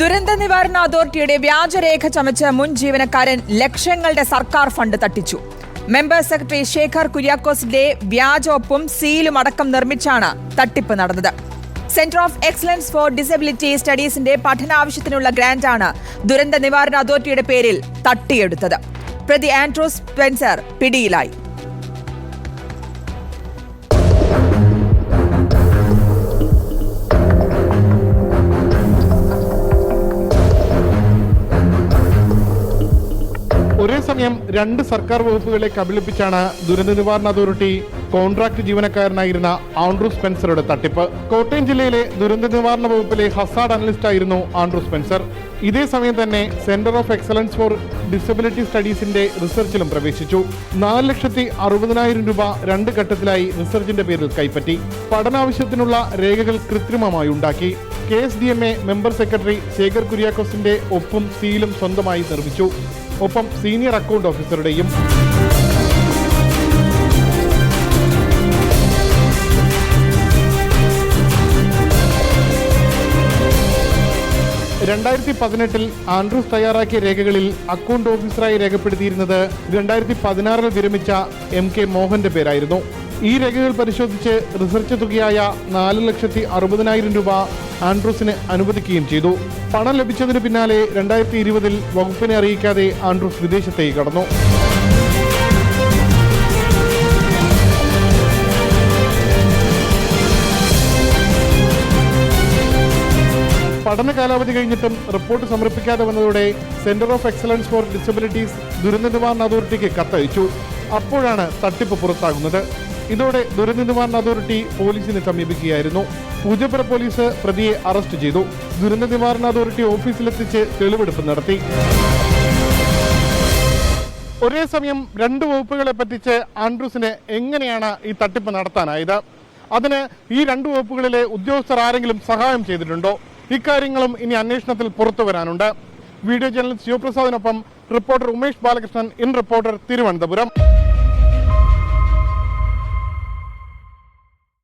ദുരന്ത നിവാരണ അതോറിറ്റിയുടെ വ്യാജരേഖ ചമച്ച് മുൻ ജീവനക്കാരൻ ലക്ഷങ്ങളുടെ സർക്കാർ ഫണ്ട് തട്ടിച്ചു. മെമ്പർ സെക്രട്ടറി ശേഖർ കുര്യാക്കോസിന്റെ വ്യാജ ഒപ്പും സീലും അടക്കം നിർമ്മിച്ചാണ് തട്ടിപ്പ് നടന്നത്. Centre of excellence for disability സ്റ്റഡീസിന്റെ പഠനാവശ്യത്തിനുള്ള ഗ്രാന്റാണ് ദുരന്ത നിവാരണ അതോറിറ്റിയുടെ പേരിൽ തട്ടിയെടുത്തത്. പ്രതി ആൻഡ്രൂസ് സ്പെൻസർ പിടിയിലായി. ഒരേ സമയം രണ്ട് സർക്കാർ വകുപ്പുകളെ കബളിപ്പിച്ചാണ് ദുരന്ത നിവാരണ അതോറിറ്റി കോൺട്രാക്ട് ജീവനക്കാരനായിരുന്ന ആൻഡ്രൂ സ്പെൻസറുടെ തട്ടിപ്പ്. കോട്ടയം ജില്ലയിലെ ദുരന്ത നിവാരണ വകുപ്പിലെ ഹസാഡ് അനലിസ്റ്റ് ആയിരുന്നു ആൻഡ്രൂ സ്പെൻസർ. ഇതേ സമയം തന്നെ centre of excellence for disability സ്റ്റഡീസിന്റെ റിസർച്ചിലും പ്രവേശിച്ചു. നാല് ലക്ഷത്തി അറുപതിനായിരം രൂപ രണ്ട് ഘട്ടത്തിലായി റിസർച്ചിന്റെ പേരിൽ കൈപ്പറ്റി. പഠനാവശ്യത്തിനുള്ള രേഖകൾ കൃത്രിമമായി ഉണ്ടാക്കി. K S D M A member secretary Shekhar കുര്യാക്കോസിന്റെ ഒപ്പും സീലും സ്വന്തമായി നിർമ്മിച്ചു. ഒപ്പം സീനിയർ അക്കൗണ്ട് ഓഫീസറുടെയും രണ്ടായിരത്തി പതിനെട്ടിൽ ആൻഡ്രൂസ് തയ്യാറാക്കിയ രേഖകളിൽ അക്കൗണ്ട് ഓഫീസറായി രേഖപ്പെടുത്തിയിരുന്നത് രണ്ടായിരത്തി പതിനാറിൽ വിരമിച്ച എം കെ മോഹന്റെ പേരായിരുന്നു. ഈ രേഖകൾ പരിശോധിച്ച് റിസർച്ച് തുകയായ നാല് ലക്ഷത്തി അറുപതിനായിരം രൂപ ആൻഡ്രൂസിന് അനുവദിക്കുകയും ചെയ്തു. പണം ലഭിച്ചതിന് പിന്നാലെ രണ്ടായിരത്തി ഇരുപതിൽ വകുപ്പിനെ അറിയിക്കാതെ ആൻഡ്രൂസ് വിദേശത്തേക്ക് കടന്നു. പഠന കാലാവധി കഴിഞ്ഞിട്ടും റിപ്പോർട്ട് സമർപ്പിക്കാതെ വന്നതോടെ centre of excellence for disabilities ദുരന്ത നിവാരണ അതോറിറ്റിക്ക് കത്തയച്ചു. അപ്പോഴാണ് തട്ടിപ്പ് പുറത്താകുന്നത്. ഇതോടെ ദുരന്ത നിവാരണ അതോറിറ്റി പോലീസിനെ സമീപിക്കുകയായിരുന്നു. പൂജപ്പുര പോലീസ് പ്രതിയെ അറസ്റ്റ് ചെയ്തു. ദുരന്ത നിവാരണ അതോറിറ്റി ഓഫീസിലെത്തിച്ച് തെളിവെടുപ്പ് നടത്തി. ഒരേ സമയം രണ്ട് വകുപ്പുകളെ പറ്റിച്ച് ആൻഡ്രൂസിന് എങ്ങനെയാണ് ഈ തട്ടിപ്പ് നടത്താനായത്? അതിന് ഈ രണ്ട് വകുപ്പുകളിലെ ഉദ്യോഗസ്ഥർ ആരെങ്കിലും സഹായം ചെയ്തിട്ടുണ്ടോ? ഇക്കാര്യങ്ങളും ഇനി അന്വേഷണത്തിൽ പുറത്തു വരാനുണ്ട്. Video journalist ശിവപ്രസാദിനൊപ്പം reporter Umesh Balakrishnan in Reporter Thiruvananthapuram.